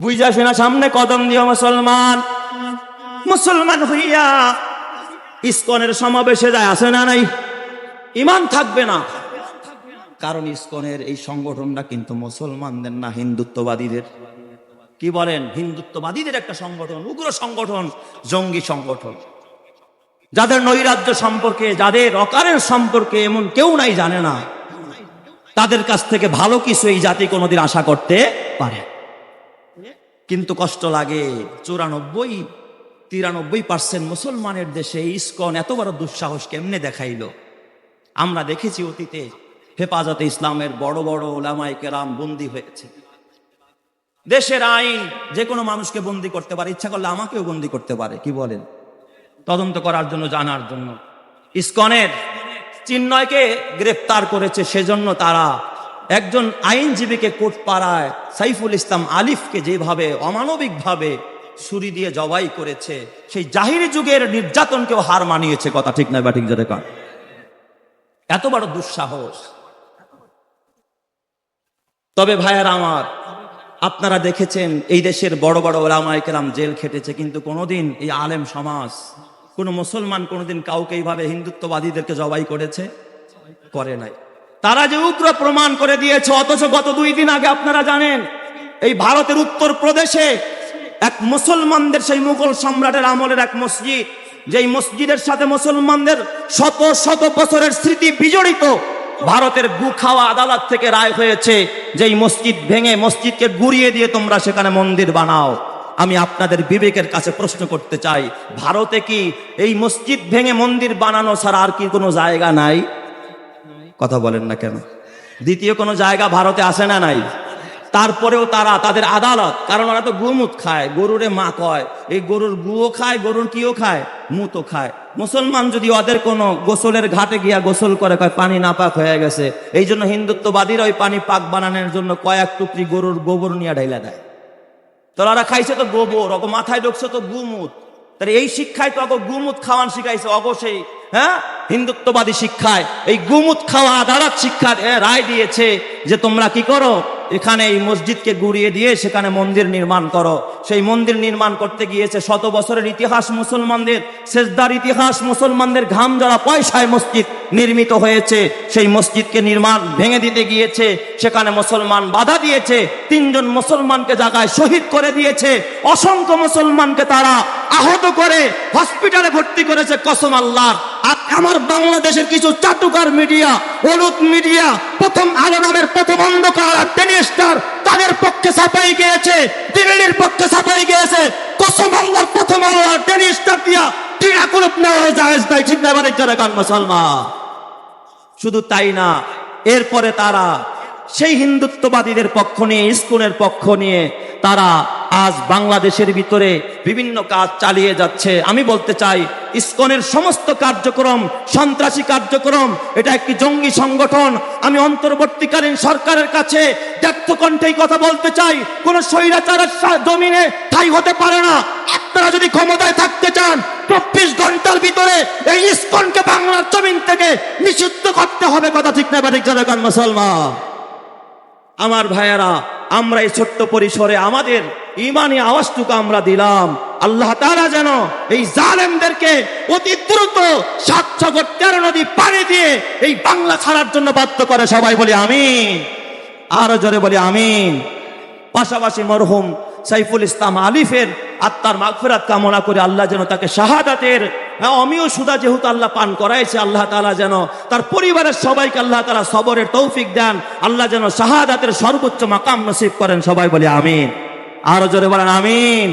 বুঝা শোনা সামনে কদম দিও মুসলমান। মুসলমান হইয়া ইস্কনের সমাবেশে যায় আসে না নাই? ইমান থাকবে না। কারণ ইস্কনের এই সংগঠনটা কিন্তু মুসলমানদের না, হিন্দুত্ববাদীদের। কি বলেন? হিন্দুত্ববাদীদের একটা সংগঠন, উগ্র সংগঠন, জঙ্গি সংগঠন। যাদের নৈরাজ্য সম্পর্কে, যাদের অকারের সম্পর্কে এমন কেউ নাই, জানে না। তাদের কাছ থেকে ভালো কিছু এই জাতি কোনোদিন আশা করতে পারে। কিন্তু কষ্ট লাগে। চুরানব্বই, তিরানব্বই পার্সেন্ট মুসলমানের দেশে ইস্কন এত বড় দুঃসাহস কেমনে দেখাইল? আমরা দেখেছি অতীতে হেফাজতে ইসলামের বড় বড় ওলামাই কেরাম বন্দি হয়েছে। দেশের আইন, যে কোনো মানুষকে বন্দি করতে পারে, ইচ্ছা করলে আমাকেও বন্দি করতে পারে, কি বলেন? তদন্ত করার জন্য, জানার জন্য। ইস্কনের চিন্ময়কে গ্রেপ্তার করেছে, সেজন্য তারা একজন আইনজীবীকে কোর্ট পাড়ায় সাইফুল ইসলাম আলিফকে যেভাবে অমানবিকভাবে ছুরি দিয়ে জবাই করেছে, সেই জাহিরি যুগের নির্যাতনকেও হার মানিয়েছে, কথা ঠিক নয় বা ঠিক জোরে কন এত বড় দুঃসাহস। তবে ভাইয়ার আমার, আপনারা দেখেছেন এই দেশের বড় বড় ওলামায় কেরাম জেল খেটেছে, কিন্তু কোনোদিন এই আলেম সমাজ, কোনো মুসলমান কোনোদিন কাউকে এইভাবে হিন্দুত্ববাদীদেরকে জবাই করেছে? করে নাই। তারা যে উগ্র প্রমাণ করে দিয়েছে, অথচ গত দুই দিন আগে আপনারা জানেন, এই ভারতের উত্তর প্রদেশে এক মুসলমানদের সেই মুঘল সম্রাটের আমলের এক মসজিদ, যেই মসজিদের সাথে মুসলমানদের শত শত বছরের স্মৃতি বিজড়িত ভারতের গু খাওয়া আদালত থেকে রায় হয়েছে যে এই মসজিদ ভেঙে মসজিদকে গুড়িয়ে দিয়ে তোমরা সেখানে মন্দির বানাও। আমি আপনাদের বিবেকের কাছে প্রশ্ন করতে চাই, ভারতে কি এই মসজিদ ভেঙে মন্দির বানানো ছাড়া আর কি কোনো জায়গা নাই? কথা বলেন না কেন? দ্বিতীয় কোনো জায়গা ভারতে আসে না নাই। তারপরেও তারা, তাদের আদালত, কারণ ওরা তো গুমুত খায়, গরুরে মা কয়, এই গরুর গুও খায়, গরুর কিও খায় মুতো খায়। মুসলমান যদি ওদের কোনো গোসলের ঘাটে গিয়া গোসল করে, কয়, পানি না পাক হয়ে গেছে এই জন্য হিন্দুত্ববাদীরা ওই পানি পাক বানানোর জন্য কয়েক টুকরি গরুর গোবর নিয়ে ঢাইলা দেয়। তোরা খাইছে তো গোবর অগো মাথায় ঢুকছে তো গুমুত তাহলে এই শিক্ষায় তো অগো গুমুত খাওয়ান শিখাইছে অগো সেই হ্যাঁ? হিন্দুত্ববাদী শিক্ষায়, এই গুমুত খাওয়া আদালত শিক্ষার রায় দিয়েছে যে তোমরা কি করো? এখানে এই মসজিদকে গুড়িয়ে দিয়ে সেখানে মন্দির নির্মাণ করো। সেই মন্দির নির্মাণ করতে গিয়েছে শত বছরের ইতিহাস মুসলমানদের শেষদার ইতিহাস মুসলমানদের ঘাম জড়া পয়সায় মসজিদ নির্মিত হয়েছে। সেই মসজিদকে নির্মাণ ভেঙে দিতে গিয়েছে, সেখানে মুসলমান বাধা দিয়েছে, তিনজন মুসলমানকে জায়গায় শহীদ করে দিয়েছে, অসংখ্য মুসলমানকে তারা আহত করে হসপিটালে ভর্তি করেছে, কসম আল্লাহ আর আমার বাংলাদেশের কিছু চাটুকার মিডিয়া, হলুদ মিডিয়া, প্রথম আলো নামের প্রথম অন্ধকার আর স্টার, তাদের পক্ষে ছাপাই গিয়েছে, দিল্লির পক্ষে ছাপাই গিয়েছে। কসম আল্লাহর প্রথম আলো আর টেনি স্টার দিয়া টিরা কুলুপ নেওয়া তাই ঠিক না যারা মুসলমান? শুধু তাই না, এরপরে তারা সেই হিন্দুত্ববাদীদের পক্ষ নিয়ে ইস্কুনের পক্ষ নিয়ে, তারা আজ বাংলাদেশের ভিতরে বিভিন্ন কাজ চালিয়ে যাচ্ছে। আমি বলতে চাই ইস্কনের সমস্ত কার্যক্রম, সন্ত্রাসী কার্যক্রম, এটা একটি জঙ্গি সংগঠন। আমি অন্তর্বর্তীকালীন সরকারের কাছে ব্যক্ত কণ্ঠেই কথা বলতে চাই। কোন স্বৈরাচারের জমিনে ঠাই হতে পারে না। আপনারা যদি ক্ষমতায় থাকতে চান, চব্বিশ ঘণ্টার ভিতরে এই ইস্কনকে বাংলার জমিন থেকে নিষিদ্ধ করতে হবে কথা ঠিক না বাড়ি জনগণ মুসলমান। আমার ভাইয়েরা, আমরা এই ছোট্ট পরিসরে আমাদের ইমানি আওয়াজটুকু আমরা দিলাম। আল্লাহ তারা যেন এই জালেমদেরকে অতি দ্রুত সাত সাগর তেরো নদী পানি দিয়ে এই বাংলা ছাড়ার জন্য বাধ্য করে। সবাই বলি আমিন। আরও জোরে বলি আমিন। পাশাপাশি মরহুম সাইফুল ইসলাম আলিফের আত্মার মাগফিরাত কামনা করে আল্লাহ যেন তাকে শাহাদাতের হ্যাঁ, অমিয় সুদা যেহেতু আল্লাহ পান করাইছে আল্লাহ তালা যেন তার পরিবারের সবাইকে আল্লাহ তালা সবরের তৌফিক দেন আল্লাহ যেন শাহাদাতের সর্বোচ্চ মাকাম নসিব করেন। সবাই বলে আমিন। আরও জোরে বলেন আমিন।